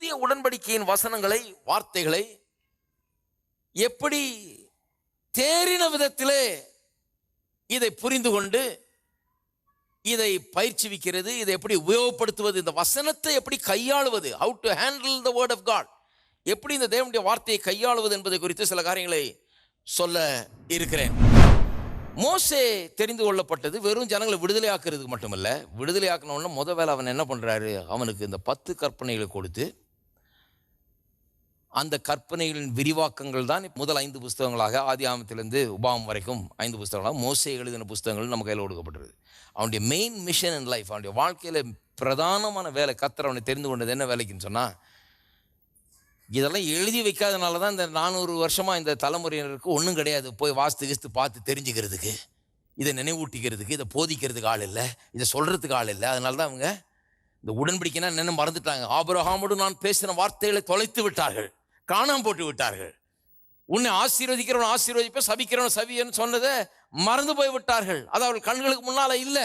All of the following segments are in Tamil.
புதிய உடன்படிக்கையின் வசனங்களை வார்த்தைகளை எப்படி தேறின விதத்திலே இதை புரிந்து கொண்டு இதை பயிற்சிவிக்கிறது இதை எப்படி உபயோகப்படுத்துவது இந்த வசனத்தை எப்படி கையாளுவது how to handle the word of God எப்படி இந்த தேவனுடைய வார்த்தையை கையாளுவது என்பதை குறித்து சில காரியங்களை சொல்ல இருக்கிறேன். மோசே தெரிந்து கொள்ளப்பட்டது வெறும் ஜனங்களை விடுதலை ஆக்குறதுக்கு மட்டுமல்ல விடுதலையாக்கணும்னா முத வேலை அவன் என்ன பண்ணுறாரு அவனுக்கு இந்த பத்து கற்பனைகளை கொடுத்து அந்த கற்பனைகளின் விரிவாக்கங்கள் தான் முதல் ஐந்து புஸ்தகங்களாக ஆதி ஆமத்திலிருந்து உபாம் வரைக்கும் ஐந்து புஸ்தகங்களாக மோசை எழுதின புஸ்தகங்கள் நம்ம கையில் கொடுக்கப்பட்டிருக்கு அவனுடைய மெயின் மிஷன் இன் லைஃப் அவனுடைய வாழ்க்கையில் பிரதானமான வேலை கத்தர் அவனை தெரிந்து கொண்டது என்ன வேலைக்குன்னு சொன்னால் இதெல்லாம் எழுதி வைக்காதனால தான் இந்த நானூறு வருஷமாக இந்த தலைமுறையினருக்கு ஒன்றும் கிடையாது. போய் வாஸ்து கிஸ்து பார்த்து தெரிஞ்சுக்கிறதுக்கு இதை நினைவூட்டிக்கிறதுக்கு இதை போதிக்கிறதுக்கு ஆள் இல்லை இதை சொல்கிறதுக்கு ஆள் இல்லை. அதனால தான் அவங்க இந்த உடன்படிக்கைனா என்னென்ன மறந்துட்டாங்க. ஆபிரகாமோடு நான் பேசின வார்த்தைகளை தொலைத்து விட்டார்கள். காணாம போட்டு விட்டார்கள். உன்னை ஆசீர்வதிக்கிறவன் ஆசீர்வதிப்ப சபிக்கிறவன் சபின்னு சொன்னதை மறந்து போய் விட்டார்கள். அது அவர்கள் கண்களுக்கு முன்னால இல்லை.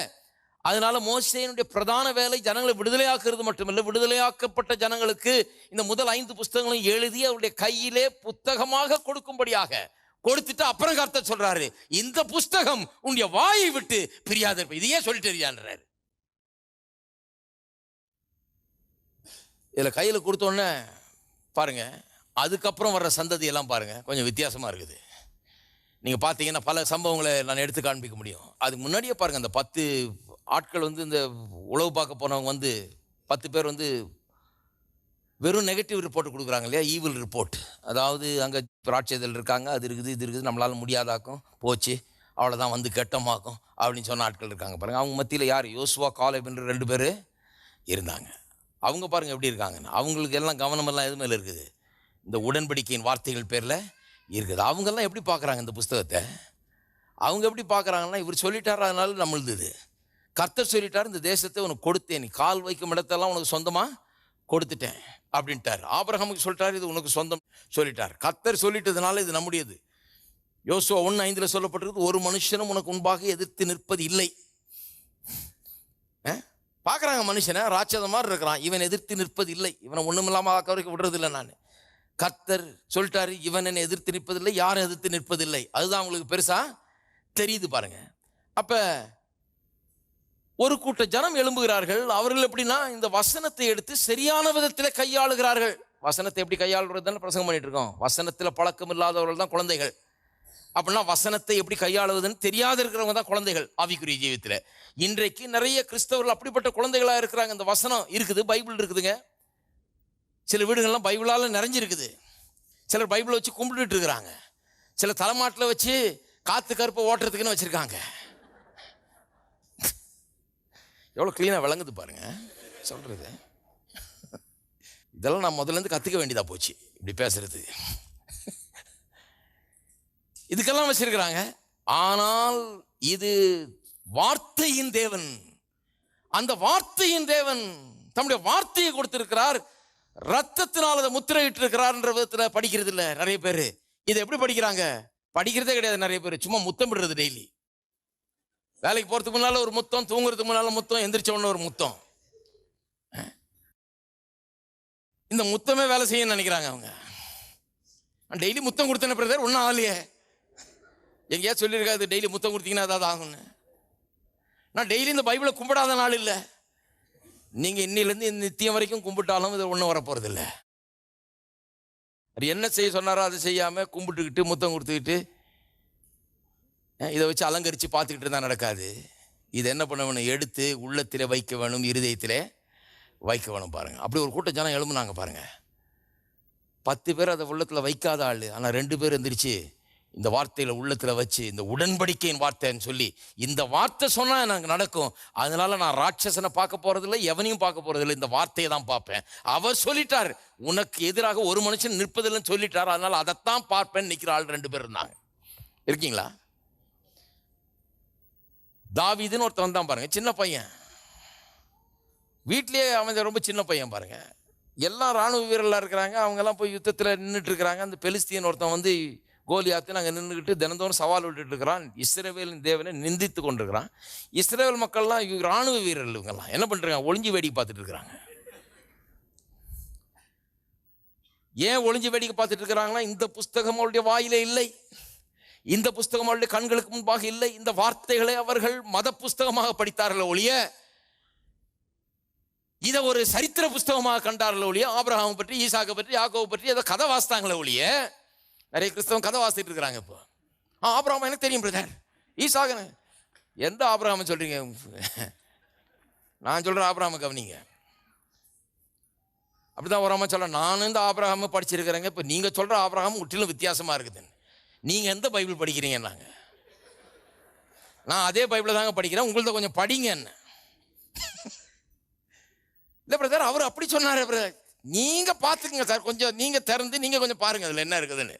அதனால மோசையினுடைய பிரதான வேலை ஜனங்களை விடுதலையாக்குறது மட்டுமல்ல விடுதலையாக்கப்பட்ட ஜனங்களுக்கு இந்த முதல் ஐந்து புஸ்தகங்களையும் எழுதி அவருடைய கையிலே புத்தகமாக கொடுக்கும்படியாக கொடுத்துட்டு அப்புறம் கர்த்தர் சொல்றாரு இந்த புஸ்தகம் உன்னுடைய வாயை விட்டு பிரியாத இருப்ப இதையே சொல்லிட்டு இருக்கியான்றாரு. இதில் கையில் கொடுத்தோன்னே பாருங்கள் பாருங்க அதுக்கப்புறம் வர்ற சந்ததி எல்லாம் கொஞ்சம் வித்தியாசமாக இருக்குது. நீங்கள் பார்த்தீங்கன்னா பல சம்பவங்களை நான் எடுத்து காண்பிக்க முடியும். அதுக்கு முன்னாடியே பாருங்க அந்த பத்து ஆட்கள் வந்து இந்த உழவு பார்க்க போனவங்க வந்து பத்து பேர் வந்து வெறும் நெகட்டிவ் ரிப்போர்ட் கொடுக்குறாங்க இல்லையா? ஈவில் ரிப்போர்ட் அதாவது அங்கே ராட்சியத்தில் இருக்காங்க அது இருக்குது இது இருக்குது நம்மளால் முடியாதாக்கும் போச்சு அவ்வளோதான் வந்து கெட்டமாக்கும் அப்படின்னு சொன்ன ஆட்கள் இருக்காங்க பாருங்கள் அவங்க மத்தியில் யார்? யோசுவா காலேப்ன்ற ரெண்டு பேர் இருந்தாங்க. அவங்க பாருங்கள் எப்படி இருக்காங்கன்னு. அவங்களுக்கு எல்லாம் கவனமெல்லாம் எது இருக்குது? இந்த உடன்படிக்கையின் வார்த்தைகள் பேரில் இருக்குது. அவங்கெல்லாம் எப்படி பார்க்குறாங்க இந்த புஸ்தகத்தை? அவங்க எப்படி பார்க்குறாங்கன்னா இவர் சொல்லிட்டார் அதனால நம்மளுது இது கர்த்தர் சொல்லிட்டார் இந்த தேசத்தை உனக்கு கொடுத்தேன். நீ கால் வைக்கும் இடத்தெல்லாம் உனக்கு சொந்தமாக கொடுத்துட்டேன் அப்படின்ட்டார். ஆபிரகாமுக்கு சொல்லிட்டார் இது உனக்கு சொந்தம் சொல்லிட்டார். கர்த்தர் சொல்லிட்டதுனால இது நம்முடையது. யோசுவா ஒன்று ஐந்தில் சொல்லப்பட்டிருக்கு ஒரு மனுஷனும் உனக்கு முன்பாக எதிர்த்து நிற்பது இல்லை. பார்க்குறாங்க மனுஷனை ராட்சத மாதிரி இருக்கிறான். இவன் எதிர்த்து நிற்பது இல்லை. இவனை ஒன்றுமில்லாமல் ஆக்க வரைக்கும் விடுறதில்லை நான். கர்த்தர் சொல்லிட்டாரு இவன் என்னை எதிர்த்து நிற்பதில்லை யாரும் எதிர்த்து நிற்பதில்லை. அதுதான் அவங்களுக்கு பெருசா தெரியுது பாருங்க. அப்ப ஒரு கூட்ட ஜனம் எழும்புகிறார்கள். அவர்கள் எப்படின்னா இந்த வசனத்தை எடுத்து சரியான விதத்தில் கையாளுகிறார்கள். வசனத்தை எப்படி கையாளுறதுன்னு பிரசங்கம் பண்ணிட்டு இருக்கோம். வசனத்தில் பழக்கம் இல்லாதவர்கள் தான் குழந்தைகள். அப்படின்னா வசனத்தை எப்படி கையாளுவதுன்னு தெரியாத இருக்கிறவங்க தான் குழந்தைகள் ஆவிக்குரிய ஜீவித்தில். இன்றைக்கு நிறைய கிறிஸ்தவர்கள் அப்படிப்பட்ட குழந்தைகளாக இருக்கிறாங்க. இந்த வசனம் இருக்குது பைபிள் இருக்குதுங்க. சில வீடுகள்லாம் பைபிளால் நிறைஞ்சிருக்குது. சிலர் பைபிளை வச்சு கும்பிட்டுட்டு இருக்கிறாங்க சில தலைமாட்டில் வச்சு காற்று கருப்பை ஓட்டுறதுக்குன்னு வச்சுருக்காங்க. எவ்வளோ க்ளீனாக விளங்குது பாருங்க. சொல்கிறது இதெல்லாம் நான் முதல்ல இருந்து கற்றுக்க வேண்டியதாக போச்சு. இப்படி பேசுறது. இதுக்கெல்லாம் வச்சிருக்கிறாங்க. ஆனால் இது வார்த்தையின் தேவன். அந்த வார்த்தையின் தேவன் தம்முடைய வார்த்தையை கொடுத்திருக்கிறார். ரத்தத்தினால் அதை முத்திரையிட்டு இருக்கிறார்ன்ற விதத்தில் படிக்கிறது இல்லை நிறைய பேர். இதை எப்படி படிக்கிறாங்க? படிக்கிறதே கிடையாது நிறைய பேர். சும்மா முத்தம் விடுறது டெய்லி வேலைக்கு போகிறதுக்கு முன்னால் ஒரு முத்தம் தூங்குறதுக்கு முன்னால் முத்தம் எந்திரிச்ச உடனே ஒரு முத்தம். இந்த முத்தமே வேலை செய்யணும்னு நினைக்கிறாங்க அவங்க. டெய்லி முத்தம் கொடுத்தன பிரதர் ஒன்றும் ஆகலையே. எங்கேயா சொல்லியிருக்காது டெய்லி முத்தம் கொடுத்தீங்கன்னா அதாவது ஆகும்னு. நான் டெய்லி இந்த பைபிளை கும்பிடாத நாள் இல்லை. நீங்க இன்னிலேருந்து நித்தியம் வரைக்கும் கும்பிட்டாலும் இது ஒன்றும் வரப்போறது இல்லை என்ன செய்ய சொன்னாரோ அதை செய்யாம கும்பிட்டுக்கிட்டு முத்தம் கொடுத்துக்கிட்டு இதை வச்சு அலங்கரித்து பார்த்துக்கிட்டு இருந்தால் நடக்காது. இது என்ன பண்ண வேணும் எடுத்து உள்ளத்தில் வைக்க வேணும் இருதயத்தில் வைக்க வேணும் பாருங்கள் அப்படி ஒரு கூட்டம் ஜனம் எழும்புனாங்க பாருங்கள் பத்து பேர் அதை உள்ளத்தில் வைக்காத ஆள். ஆனால் ரெண்டு பேர் எந்திரிச்சு இந்த வார்த்தையில் உள்ளத்தில் வச்சு இந்த உடன்படிக்கையின் வார்த்தைன்னு சொல்லி இந்த வார்த்தை சொன்னால் எனக்கு நடக்கும். அதனால நான் ராட்சசனை பார்க்க போகிறதில்ல எவனையும் பார்க்க போகிறதில்ல இந்த வார்த்தையை தான் பார்ப்பேன். அவர் சொல்லிட்டார் உனக்கு எதிராக ஒரு மனுஷன் நிற்பதில்லைன்னு சொல்லிட்டார் அதனால் அதைத்தான் பார்ப்பேன் நிற்கிற ஆள் ரெண்டு பேர் இருந்தாங்க. இருக்கீங்களா? தாவிதுன்னு ஒருத்தன் தான் பாருங்கள் சின்ன பையன். வீட்லேயே அவன் ரொம்ப சின்ன பையன் பாருங்கள் எல்லா ராணுவ வீரர்களாக இருக்கிறாங்க அவங்கெல்லாம் போய் யுத்தத்தில் நின்றுட்டு இருக்கிறாங்க. அந்த பெலிஸ்தீன் ஒருத்தன் வந்து கோலியாத்து நாங்கள் நின்றுக்கிட்டு தினந்தோறும் சவால் விட்டுட்டு இருக்கிறான். இஸ்ரேவேலின் தேவனை நிந்தித்து கொண்டிருக்கிறான். இஸ்ரேல் மக்கள்லாம் இவங்க ராணுவ வீரர்கள் இவங்கெல்லாம். என்ன பண்ணுறாங்க ஒளிஞ்சு வேடிக்கை பார்த்துட்டு இருக்கிறாங்க. ஏன் ஒளிஞ்சு வேடிக்கை பார்த்துட்டு இருக்கிறாங்கன்னா இந்த புஸ்தகம் அவருடைய வாயிலே இல்லை. இந்த புஸ்தகம் அவருடைய கண்களுக்கு முன்பாக இல்லை. இந்த வார்த்தைகளை அவர்கள் மத புஸ்தகமாக படித்தார்கள் ஒழிய இதை ஒரு சரித்திர புஸ்தகமாக கண்டார்கள் ஒழிய ஆபிரகாம் பற்றி ஈசாக்கை பற்றி யாக்கோவை பற்றி அதை கதை வாசித்தாங்களே ஒழிய நிறைய கிறிஸ்தவம் கதை வாசிட்டு இருக்கிறாங்க இப்போ. ஆ ஆபிரகாம் எனக்கு தெரியும் பிரதர் ஈசாகனு. எந்த ஆபிரகாம் சொல்கிறீங்க நான் சொல்கிறேன் ஆபராம கவனிங்க. அப்படிதான் தான் ஓரமாக சொல்ல நானும் இந்த ஆபிரகாம படிச்சிருக்கிறேங்க. இப்போ நீங்கள் சொல்கிற ஆபிரகாம் முற்றிலும் வித்தியாசமாக இருக்குதுன்னு. நீங்கள் எந்த பைபிள் படிக்கிறீங்கன்னாங்க? நான் அதே பைபிளை தாங்க படிக்கிறேன். உங்கள்த கொஞ்சம் படிங்க என்ன இல்லை பிரதர் அவர் அப்படி சொன்னார் பிரதர் நீங்க பார்த்துக்குங்க சார். கொஞ்சம் நீங்க திறந்து நீங்க கொஞ்சம் பாருங்க அதுல என்ன இருக்குதுன்னு.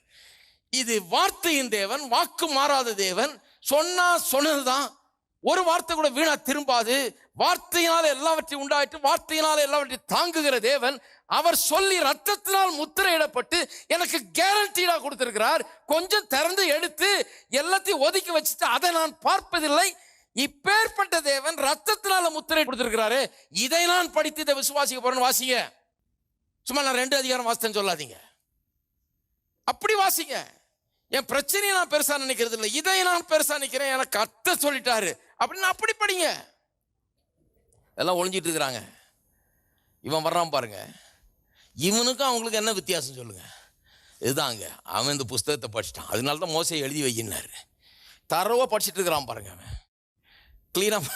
இது வார்த்தையின் தேவன் வாக்கு மாறாத தேவன். சொன்னா சொன்னதுதான். ஒரு வார்த்தை கூட வீணா திரும்பாது. வார்த்தையினால எல்லாவற்றையும் உண்டாயிட்டு வார்த்தையினால எல்லாவற்றையும் தாங்குகிற தேவன். அவர் சொல்லி ரத்தத்தினால் முத்திரையிடப்பட்டு எனக்கு கேரண்டீடா கொடுத்திருக்கிறார். கொஞ்சம் திறந்து எடுத்து எல்லாத்தையும் ஒதுக்கி வச்சுட்டு அதை நான் பார்ப்பதில்லை. இப்பேற்பட்ட தேவன் ரத்தத்தினால முத்திரை கொடுத்திருக்கிறாரு. இதை நான் படித்து இதை விசுவாசிக்க போறேன்னு வாசிங்க. சும்மா நான் ரெண்டு அதிகாரம் வாசித்தேன்னு சொல்லாதீங்க. அப்படி வாசிங்க. என் பிரச்சனையை நான் பெருசா நினைக்கிறது இல்லை. இதை நான் பெருசா நினைக்கிறேன். எனக்கு கத்த சொல்லிட்டாரு. அப்படின்னு அப்படி படிங்க. எல்லாம் ஒளிஞ்சிட்டு இருக்கிறாங்க. இவன் வர்றான் பாருங்க. இவனுக்கும் அவங்களுக்கு என்ன வித்தியாசம் சொல்லுங்க. இதுதாங்க. அவன் இந்த புஸ்தகத்தை படிச்சிட்டான். அதனால தான் மோசை எழுதி வைக்கினாரு தரவாக படிச்சுட்டு இருக்கிறான் பாருங்க அவன். கிளீனாக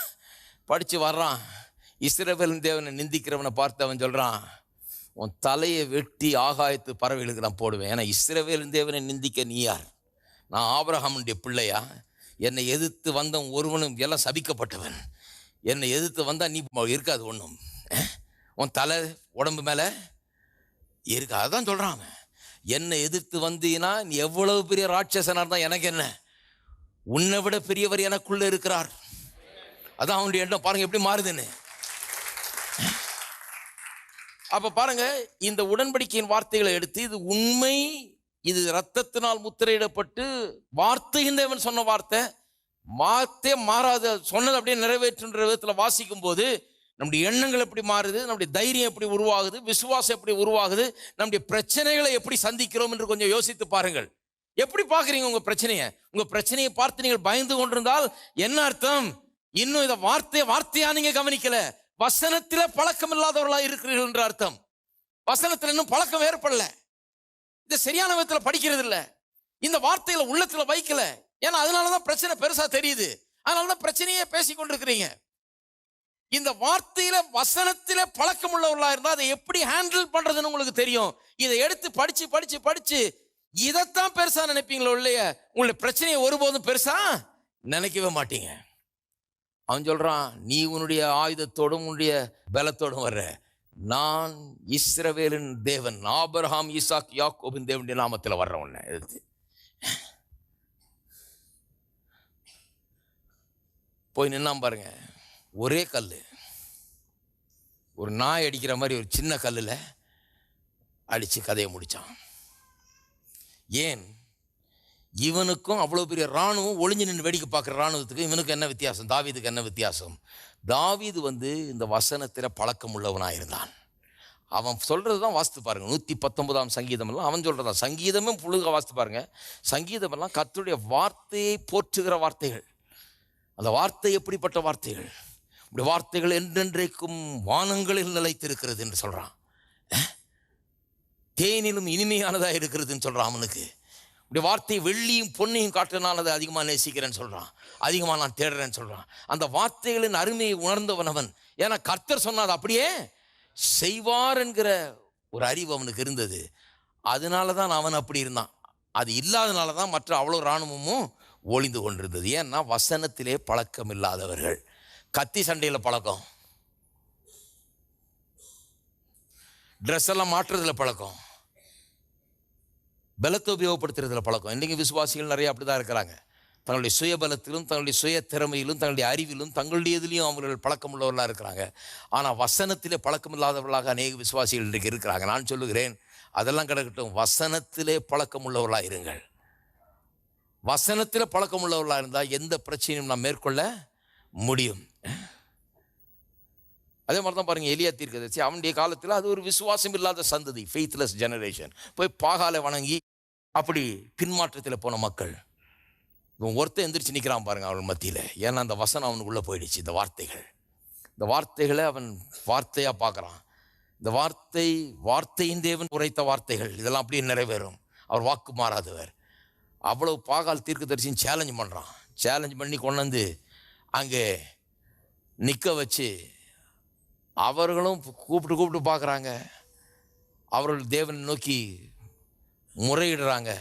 படித்து வர்றான். இஸ்ரவேலின் தேவனை நிந்திக்கிறவனை பார்த்து அவன் சொல்கிறான் உன் தலையை வெட்டி ஆகாயத்து பறவைகளுக்கு நான் போடுவேன். ஏன்னா இஸ்ரவேல் தேவனை நிந்திக்க நீ யார்? நான் ஆபிரகாமுடைய பிள்ளையா? என்னை எதிர்த்து வந்தவன் ஒருவனும் எல்லாம் சபிக்கப்பட்டவன். என்னை எதிர்த்து வந்தால் நீ இருக்காது ஒன்றும் உன் தலை உடம்பு மேலே இருக்கு. அதுதான் சொல்கிறான் அவன். என்னை எதிர்த்து வந்தீங்கன்னா நீ எவ்வளவு பெரிய ராட்சசனாக இருந்தால் எனக்கு என்ன? உன்னை விட பெரியவர் எனக்குள்ளே இருக்கிறார். அதான் அவனுடைய எண்ணம். பாருங்கள் எப்படி மாறுதுன்னு. அப்ப பாருங்க இந்த உடன்படிக்கையின் வார்த்தைகளை எடுத்து இது உண்மை இது ரத்தத்தினால் முத்திரையிடப்பட்டு வார்த்தை தேவன் சொன்ன வார்த்தை வார்த்தை மாறாத சொன்னது அப்படியே நிறைவேற்றுன்ற விதத்தில் வாசிக்கும் போது நம்முடைய எண்ணங்கள் எப்படி மாறுது நம்முடைய தைரியம் எப்படி உருவாகுது விசுவாசம் எப்படி உருவாகுது நம்முடைய பிரச்சனைகளை எப்படி சந்திக்கிறோம் என்று கொஞ்சம் யோசித்து பாருங்கள். எப்படி பார்க்குறீங்க உங்கள் பிரச்சனையை? உங்கள் பிரச்சனையை பார்த்து நீங்கள் பயந்து கொண்டிருந்தால் என்ன அர்த்தம்? இன்னும் இதை வார்த்தை வார்த்தையா நீங்கள் கவனிக்கலை? வசனத்தில பழக்கம் இல்லாதவர்களா இருக்கிறீர்கள் என்ற அர்த்தம். வசனத்தில் இன்னும் பழக்கம் ஏற்படல. இதை சரியான விதத்தில் படிக்கிறது இல்லை இந்த வார்த்தையில உள்ளத்துல வைக்கல. ஏன்னா அதனாலதான் பிரச்சனை பெருசா தெரியுது. அதனாலதான் பிரச்சனையே பேசி கொண்டிருக்கிறீங்க. இந்த வார்த்தையில வசனத்தில பழக்கம் உள்ளவர்களா இருந்தா அதை எப்படி ஹேண்டில் பண்றதுன்னு உங்களுக்கு தெரியும். இதை எடுத்து படிச்சு படிச்சு படிச்சு இதைத்தான் பெருசா நினைப்பீங்களோ இல்லையா உங்களுடைய பிரச்சனையை ஒருபோதும் பெருசா நினைக்கவே மாட்டீங்க. அவன் சொல்கிறான் நீ உன்னுடைய ஆயுதத்தோடும் உன்னுடைய பலத்தோடும் வர்ற. நான் இஸ்ரவேலின் தேவன் ஆபிரகாம் ஈசாக் யாக்கோபின் தேவனுடைய நாமத்தில் வர்ற உன்னை. எதிர்த்து. போய் நின்னான் பாருங்க. ஒரே கல் ஒரு நாய் அடிக்கிற மாதிரி ஒரு சின்ன கல்லில் அடித்து கதையை முடித்தான் ஏன்? இவனுக்கும் அவ்வளோ பெரிய இராணுவம் ஒளிஞ்சு நின்று வேடிக்கை பார்க்குற இராணுவத்துக்கு இவனுக்கு என்ன வித்தியாசம்? தாவீதுக்கு என்ன வித்தியாசம்? தாவீது வந்து இந்த வசனத்தில் பழக்கம் உள்ளவனாக இருந்தான் அவன் சொல்கிறது தான் வாசித்து பாருங்கள் நூற்றி பத்தொன்பதாம் சங்கீதமெல்லாம் அவன் சொல்கிறதா சங்கீதமும் புழுக வாசித்து பாருங்கள் சங்கீதமெல்லாம் கத்துடைய வார்த்தையை போற்றுகிற வார்த்தைகள். அந்த வார்த்தை எப்படிப்பட்ட வார்த்தைகள்? இப்படி வார்த்தைகள் என்றென்றைக்கும் வானங்களில் நிலைத்திருக்கிறது என்று சொல்கிறான் தேனிலும் இனிமையானதாக இருக்கிறதுன்னு சொல்கிறான் அவனுக்கு. இப்படி வார்த்தை வெள்ளியும் பொன்னையும் காட்டினால் அதை அதிகமாக நேசிக்கிறேன்னு சொல்கிறான் அதிகமாக நான் தேடுறேன்னு சொல்கிறான் அந்த வார்த்தைகளின் அருமையை உணர்ந்தவன் அவன். ஏன்னா கர்த்தர் சொன்னார் அப்படியே செய்வார் என்கிற ஒரு அறிவு அவனுக்கு இருந்தது. அதனால தான் அவன் அப்படி இருந்தான். அது இல்லாதனால தான் மற்ற அவ்வளோ இராணுவமும் ஒளிந்து கொண்டிருந்தது. ஏன்னா வசனத்திலே பழக்கம் இல்லாதவர்கள். கத்தி சண்டையில் பழக்கம். ட்ரெஸ் எல்லாம் மாற்றுறதுல பழக்கம். பலத்தை உபயோகப்படுத்துறதுல பழக்கம். இன்றைக்கு விசுவாசிகள் நிறைய அப்படி தான் இருக்கிறாங்க. தங்களுடைய சுய பலத்திலும் தங்களுடைய சுய திறமையிலும் தங்களுடைய அறிவிலும் தங்களுடைய இதுலேயும் அவர்கள் பழக்கம் உள்ளவர்களாக இருக்கிறாங்க. ஆனால் வசனத்திலே பழக்கம் இல்லாதவர்களாக அநேக விசுவாசிகள் இன்றைக்கு இருக்கிறாங்க. நான் சொல்லுகிறேன் அதெல்லாம் கிடக்கட்டும். வசனத்திலே பழக்கம் உள்ளவர்களாக இருங்கள். வசனத்தில் பழக்கம் உள்ளவர்களாக இருந்தால் எந்த பிரச்சனையும் நாம் மேற்கொள்ள முடியும். அதே மாதிரி தான் பாருங்கள் எலியா தீர்க்கதரிசி. அவனுடைய காலத்தில் அது ஒரு விசுவாசம் இல்லாத சந்ததி ஃபெய்த்லெஸ் ஜெனரேஷன் போய் பாகாலை வணங்கி அப்படி பின்மாற்றத்தில் போன மக்கள். இவன் ஒருத்தன் எந்திரிச்சு நிற்கிறான் பாருங்க அவன் மத்தியில். ஏன்னா அந்த வசனம் அவனுக்குள்ளே போயிடுச்சு இந்த வார்த்தைகள். இந்த வார்த்தைகளை அவன் வார்த்தையாக பார்க்குறான். இந்த வார்த்தை வார்த்தையின் தேவன் உரைத்த வார்த்தைகள் இதெல்லாம் அப்படியே நிறைவேறும். அவர் வாக்கு மாறாதவர். அவ்வளவு பாகால் தீர்க்க தீர்க்கதரிசின்னு சேலஞ்ச் பண்ணுறான் சேலஞ்ச் பண்ணி கொண்டு வந்து அங்கே நிற்க வச்சு அவர்களும் கூப்பிட்டு கூப்பிட்டு பார்க்குறாங்க. அவர்கள் தேவனை நோக்கி முறையிடுறாங்க.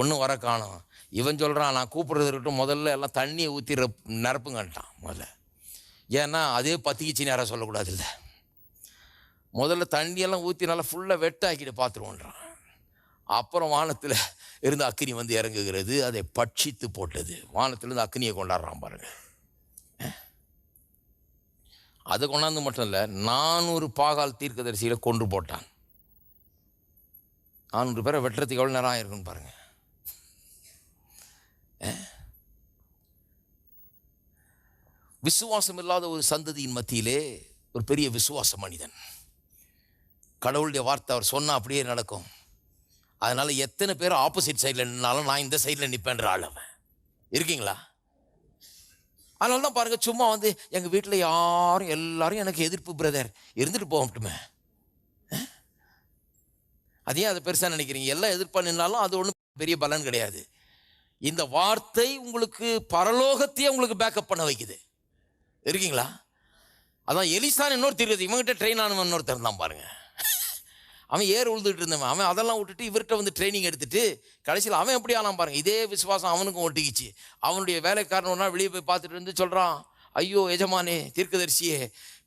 ஒன்றும் வர காணும். இவன் சொல்கிறான் நான் கூப்பிட்றது இருக்கட்டும் முதல்ல எல்லாம் தண்ணியை ஊற்றி நிரப்புங்கன்ட்டான் முதல்ல. ஏன்னா அதே பத்திக்கிச்சின்னு யாரும் சொல்லக்கூடாது இல்லை முதல்ல தண்ணியெல்லாம் ஊற்றி நல்லா ஃபுல்லாக வெட்டாக்கிட்டு பார்த்துருவோன்றான். அப்புறம் வானத்தில் இருந்து அக்னி வந்து இறங்குகிறது அதை பட்சித்து போட்டது. வானத்திலேருந்து அக்னியை கொண்டாடுறான் பாருங்கள் அதை கொண்டாந்து மட்டும் இல்லை நானூறு பாகால் தீர்க்கதரிசியில் கொண்டு போட்டான். நானூறு பேரை வெட்டுறதுக்கு எவ்வளோ நேரம் ஆயிருக்குன்னு பாருங்க. விசுவாசம் இல்லாத ஒரு சந்ததியின் மத்தியிலே ஒரு பெரிய விசுவாச மனிதன். கடவுளுடைய வார்த்தை அவர் சொன்னால் அப்படியே நடக்கும். அதனால் எத்தனை பேர் ஆப்போசிட் சைடில் நின்னாலும் நான் இந்த சைடில் நிற்பேன்ற ஆள் அவன். இருக்கீங்களா? அதனால தான் பாருங்கள் சும்மா வந்து எங்கள் வீட்டில் யாரும் எல்லாரும் எனக்கு எதிர்ப்பு பிரதர் இருந்துட்டு போகட்டுமே அதே அதை பெருசாக நினைக்கிறீங்க. எல்லாம் எதிர்ப்பா நின்னாலும் அது ஒன்றும் பெரிய பலன் கிடையாது. இந்த வார்த்தை உங்களுக்கு பரலோகத்தையே உங்களுக்கு பேக்கப் பண்ண வைக்குது. இருக்கீங்களா? அதான் எலிசான் இன்னொரு தெரியுது இவங்ககிட்ட ட்ரெயின் ஆனவன் இன்னொருத்தர் தான் பாருங்க. அவன் ஏர் உழுதுட்டு இருந்தவன். அவன் அதெல்லாம் விட்டுட்டு இவர்கிட்ட வந்து ட்ரைனிங் எடுத்துட்டு கடைசியில் அவன் எப்படி ஆனான் பாருங்க. இதே விசுவாசம் அவனுக்கும் ஒட்டிக்கிச்சு. அவனுடைய வேலைக்காரன் ஒன்றா வெளியே போய் பார்த்துட்டு இருந்து சொல்கிறான் ஐயோ எஜமானே தீர்க்கதரிசியே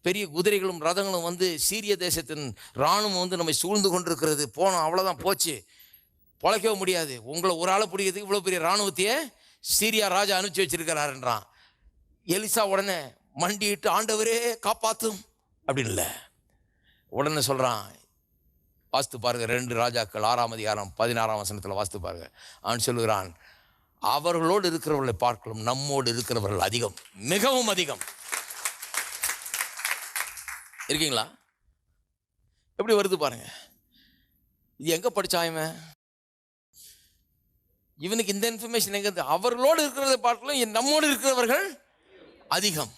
பெரிய குதிரைகளும் ரதங்களும் வந்து சீரிய தேசத்தின் இராணுவம் வந்து நம்மை சூழ்ந்து கொண்டிருக்கிறது. போனோம் அவ்வளோதான் போச்சு. பொழைக்கவே முடியாது. உங்களை ஒரு ஆளை பிடிக்கிறதுக்கு இவ்வளோ பெரிய இராணுவத்தையே சீரியா ராஜா அனுப்பிச்சு வச்சிருக்கிறாருன்றான் எலிசா உடனே மண்டிட்டு ஆண்டவரே காப்பாற்றும் அப்படின்னு இல்லை. உடனே சொல்கிறான் வாஸ்து பாருங்க ரெண்டு ராஜாக்கள் ஆறாம் அதிகாரம் பதினாறாம் வசனத்தில் வாஸ்து பாருங்க. அவன் சொல்லுகிறான் அவர்களோடு இருக்கிறவர்களை பார்க்கலாம் நம்மோடு இருக்கிறவர்கள் அதிகம் மிகவும் அதிகம். இருக்கீங்களா? எப்படி வருது பாருங்க. இது எங்கே படிச்சான் இவன்? இவனுக்கு இந்த இன்ஃபர்மேஷன் எங்க அவர்களோடு இருக்கிறத பார்க்கலாம் நம்மோடு இருக்கிறவர்கள் அதிகம்.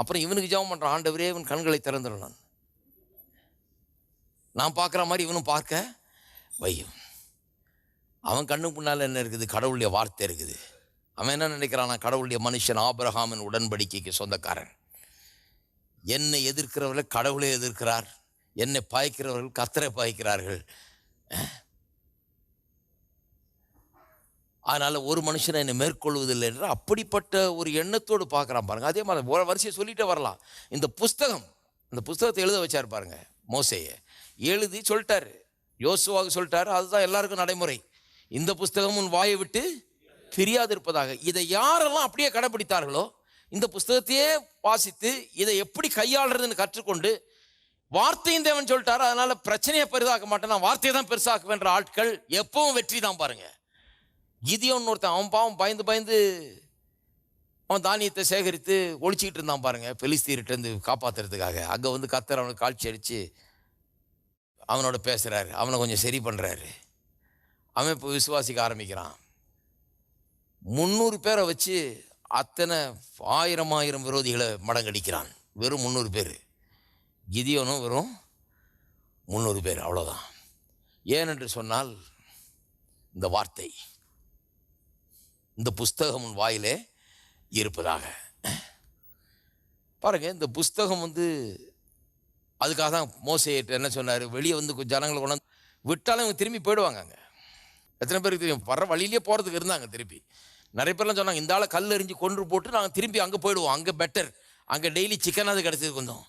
அப்புறம் இவனுக்கு ஜெபம் பண்ணுற ஆண்டவரே இவன் கண்களை திறந்துடணும் நான். பார்க்குற மாதிரி இவனும் பார்க்க வையும். அவன் கண்ணு முன்னால் என்ன இருக்குது? கடவுளுடைய வார்த்தை இருக்குது. அவன் என்ன நினைக்கிறான்? கடவுளுடைய மனுஷன் ஆபிரஹாமின் உடன்படிக்கைக்கு சொந்தக்காரன். என்னை எதிர்க்கிறவர்கள் கடவுளை எதிர்க்கிறார். என்னை பாய்க்கிறவர்கள் கத்தரை பாய்க்கிறார்கள். அதனால் ஒரு மனுஷனை என்னை மேற்கொள்வதில்லை என்று அப்படிப்பட்ட ஒரு எண்ணத்தோடு பார்க்குறான் பாருங்கள் அதே மாதிரி ஒரு வரிசையை சொல்லிகிட்டே வரலாம். இந்த புஸ்தகம் இந்த புஸ்தகத்தை எழுத வச்சார் பாருங்க மோசையை. எழுதி சொல்லிட்டாரு. யோசுவாக சொல்லிட்டாரு. அதுதான் எல்லாருக்கும் நடைமுறை. இந்த புஸ்தகம் உன் வாயை விட்டு பிரியாது இருப்பதாக இதை யாரெல்லாம் அப்படியே கடைபிடித்தார்களோ இந்த புஸ்தகத்தையே வாசித்து இதை எப்படி கையாளுறதுன்னு கற்றுக்கொண்டு வார்த்தையும் தேவன் சொல்லிட்டாரு அதனால பிரச்சனையை பெரிதாக்க மாட்டேன் நான் வார்த்தையை தான் பெருசாக்குவேன்ற ஆட்கள் எப்பவும் வெற்றி தான் பாருங்க. கிதியோன்னு ஒருத்தன் அவன் பாவம் பயந்து பயந்து அவன் தானியத்தை சேகரித்து ஒழிச்சிக்கிட்டு இருந்தான் பாருங்க பெலிஸ்தீர்கிட்டேருந்து காப்பாத்துறதுக்காக. அங்கே வந்து கத்தர் அவனுக்கு காட்சி அடித்து அவனோட பேசுகிறாரு அவனை கொஞ்சம் சரி பண்ணுறாரு அவன் இப்போ விசுவாசிக்க ஆரம்பிக்கிறான். முந்நூறு பேரை வச்சு அத்தனை ஆயிரம் ஆயிரம் விரோதிகளை மடங்கடிக்கிறான். வெறும் முந்நூறு பேர். கிதியோனும் வெறும் முந்நூறு பேர் அவ்வளோதான் ஏனென்று சொன்னால் இந்த வார்த்தை இந்த புஸ்தகம் உன் வாயிலே இருப்பதாக. பாருங்கள் இந்த புஸ்தகம் வந்து அதுக்காக தான் மோசையிட்ட என்ன சொன்னார்? வெளியே வந்து கொஞ்சம் ஜனங்களை கொண்டாந்து விட்டாலும் இவங்க திரும்பி போயிடுவாங்க அங்கே. எத்தனை பேருக்கு தெரியும்? வர வழியிலே போகிறதுக்கு இருந்தாங்க திருப்பி. நிறைய பேர்லாம் சொன்னாங்க இந்த ஆளை கல் எறிஞ்சு கொன்று போட்டு நாங்கள் திரும்பி அங்கே போயிடுவோம். அங்கே பெட்டர் அங்கே டெய்லி சிக்கனாவது கிடச்சது கொஞ்சம்.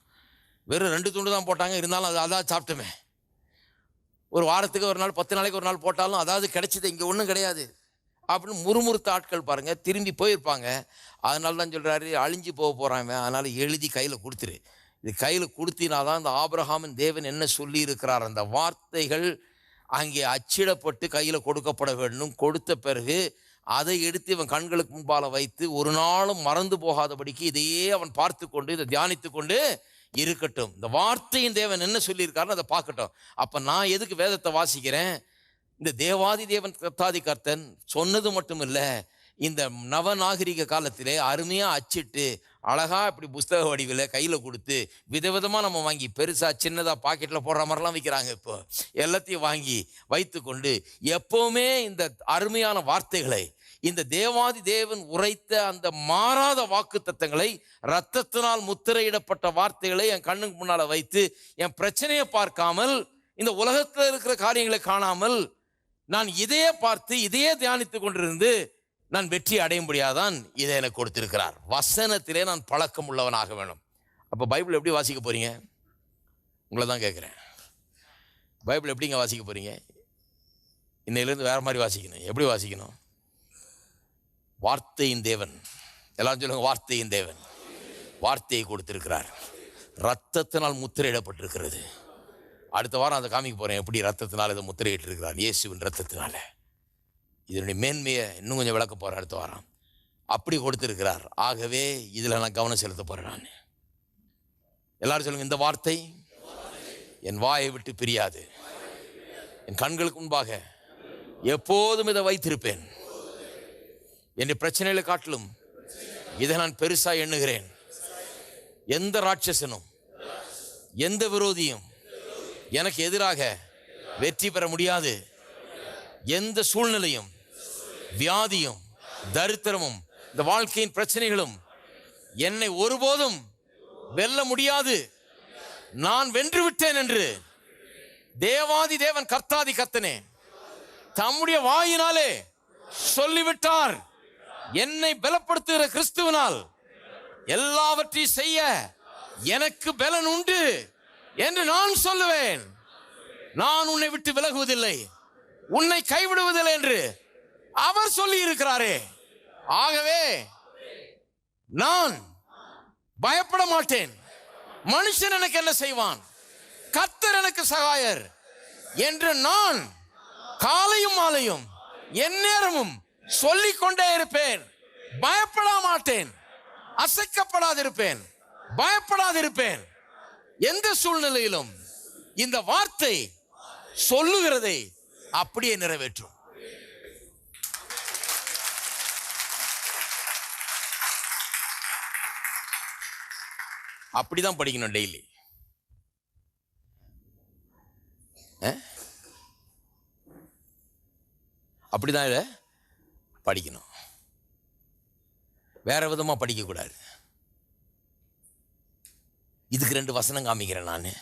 வெறும் ரெண்டு துண்டு தான் போட்டாங்க இருந்தாலும் அது அதான் சாப்பிட்டோமே. ஒரு வாரத்துக்கு ஒரு நாள் பத்து நாளைக்கு ஒரு நாள் போட்டாலும் அதாவது கிடைச்சது இங்கே ஒன்றும் கிடையாது. அப்படின்னு முறுமுறுத்த ஆட்கள் பாருங்கள் திரும்பி போயிருப்பாங்க. அதனால தான் சொல்கிறாரு அழிஞ்சு போக போகிறாங்க அதனால் எழுதி கையில் கொடுத்துரு. இது கையில் கொடுத்தினாதான் இந்த ஆபிரகாமின் தேவன் என்ன சொல்லியிருக்கிறார் அந்த வார்த்தைகள் அங்கே அச்சிடப்பட்டு கையில் கொடுக்கப்பட வேண்டும். கொடுத்த பிறகு அதை எடுத்து இவன் கண்களுக்கு முன்பால வைத்து ஒரு நாளும் மறந்து போகாதபடிக்கு இதையே அவன் பார்த்து கொண்டு இதை தியானித்து கொண்டு இருக்கட்டும். இந்த வார்த்தையின் தேவன் என்ன சொல்லியிருக்காருன்னு அதை பார்க்கட்டும். அப்போ நான் எதுக்கு வேதத்தை வாசிக்கிறேன்? இந்த தேவாதி தேவன் கர்த்தாதி கர்த்தன் சொன்னது மட்டும் இல்லை இந்த நவநாகரிக காலத்திலே அருமையாக அச்சிட்டு அழகாக இப்படி புஸ்தக வடிவில் கையில் கொடுத்து விதவிதமாக நம்ம வாங்கி பெருசாக சின்னதாக பாக்கெட்டில் போடுற மாதிரிலாம் விற்கிறாங்க இப்போ. எல்லாத்தையும் வாங்கி வைத்துக்கொண்டு எப்போவுமே இந்த அருமையான வார்த்தைகளை இந்த தேவாதி தேவன் உரைத்த அந்த மாறாத வாக்கு தத்தங்களை ரத்தத்தினால் முத்திரையிடப்பட்ட வார்த்தைகளை என் கண்ணுக்கு முன்னால் வைத்து என் பிரச்சனையை பார்க்காமல் இந்த உலகத்தில் இருக்கிற காரியங்களை காணாமல் நான் இதையே பார்த்து இதையே தியானித்து கொண்டிருந்து நான் வெற்றி அடைய முடியாதான் இதை எனக்கு கொடுத்திருக்கிறார். வசனத்திலே நான் பழக்கம் உள்ளவனாக வேணும் அப்போ பைபிள் எப்படி வாசிக்க போறீங்க? உங்களை தான் கேட்குறேன் பைபிள் எப்படிங்க வாசிக்க போறீங்க? இன்னையிலேருந்து வேற மாதிரி வாசிக்கணும். எப்படி வாசிக்கணும்? வார்த்தையின் தேவன். எல்லாரும் சொல்லுங்க வார்த்தையின் தேவன். வார்த்தையை கொடுத்திருக்கிறார். ரத்தத்தினால் முத்திரையிடப்பட்டிருக்கிறது. அடுத்த வாரம் அதை காமிக்க போகிறேன் எப்படி ரத்தத்தினால் இதை முத்திரையிட்டு இருக்கிறார் இயேசுவின் ரத்தத்தினால இதனுடைய மேன்மையை இன்னும் கொஞ்சம் விளக்க போகிறேன் அடுத்த வாரம். அப்படி கொடுத்துருக்கிறார். ஆகவே இதில் நான் கவனம் செலுத்த போகிறேன் நான். எல்லாரும் சொல்லுங்க இந்த வார்த்தை என் வாயை விட்டு பிரியாது. என் கண்களுக்கு முன்பாக எப்போதும் இதை வைத்திருப்பேன். என் பிரச்சனைகளை காட்டிலும் இதை நான் பெருசா எண்ணுகிறேன். எந்த ராட்சசனும் எந்த விரோதியும் எனக்கு எதிராக வெற்றி பெற முடியாது. எந்த சூழ்நிலையும் வியாதியும் தரித்திரமும் இந்த வாழ்க்கையின் பிரச்சனைகளும் என்னை ஒருபோதும் வெல்ல முடியாது. நான் வென்று விட்டேன் என்று தேவாதி தேவன் கர்த்தாதி கர்த்தனே தம்முடைய வாயினாலே சொல்லிவிட்டார். என்னை பலப்படுத்துகிற கிறிஸ்துவனால் எல்லாவற்றையும் செய்ய எனக்கு பலன் உண்டு என்று நான் சொல்லுவேன். நான் உன்னை விட்டு விலகுவதில்லை. உன்னை கைவிடுவதில்லை என்று அவர் சொல்லி இருக்கிறாரே ஆகவே நான் பயப்பட மாட்டேன். மனுஷன் எனக்கு என்ன செய்வான்? கத்தர் எனக்கு சகாயர். என்று நான் காலையும் மாலையும் எந்நேரமும் நேரமும் கொண்டே இருப்பேன். பயப்பட மாட்டேன் அசைக்கப்படாதிருப்பேன். பயப்படாதிருப்பேன். எந்த சூழ்நிலையிலும் இந்த வார்த்தை சொல்லுகிறதை அப்படியே நிறைவேற்றும். அப்படிதான் படிக்கணும் டெய்லி அப்படிதான் இதை படிக்கணும். வேறு விதமாக படிக்கக்கூடாது. இதுக்கு ரெண்டு வசனம் காமிக்கிறேன் நான்.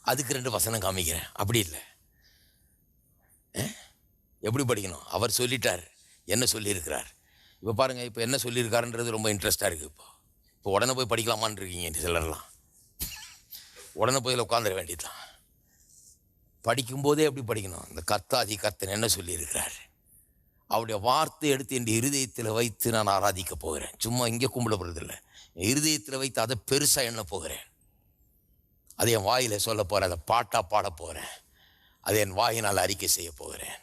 அதுக்கு ரெண்டு வசனம் காமிக்கிறேன். அப்படி இல்லை. எப்படி படிக்கணும்? அவர் சொல்லிட்டார். என்ன சொல்லியிருக்கிறார்? இப்போ பாருங்க இப்போ என்ன சொல்லியிருக்காருன்றது ரொம்ப இன்ட்ரெஸ்ட்டாக இருக்குது இப்போ. இப்போ உடனே போய் படிக்கலாமான்னு இருக்கீங்க சிலர்லாம். உடனே போய் உட்காந்துட வேண்டியதுதான். படிக்கும்போதே எப்படி படிக்கணும்? இந்த கர்த்தாதி கர்த்தன் என்ன சொல்லியிருக்கிறார்? அவருடைய வார்த்தை எடுத்து என் இருதயத்தில் வைத்து நான் ஆராதிக்க போகிறேன். சும்மா இங்கே கும்பிடப்படுறதில்லை என் இருதயத்தில் வைத்து அதை பெருசாக எண்ண போகிறேன். அதை என் வாயில் சொல்ல போகிறேன் அதை பாட்டாக பாட போகிறேன் அதை என் வாயினால் அறிக்கை செய்ய போகிறேன்.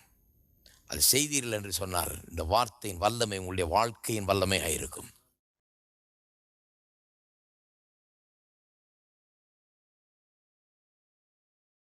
அது செய்தீர்கள் என்று சொன்னார் இந்த வார்த்தையின் வல்லமை உங்களுடைய வாழ்க்கையின் வல்லமையாக இருக்கும்.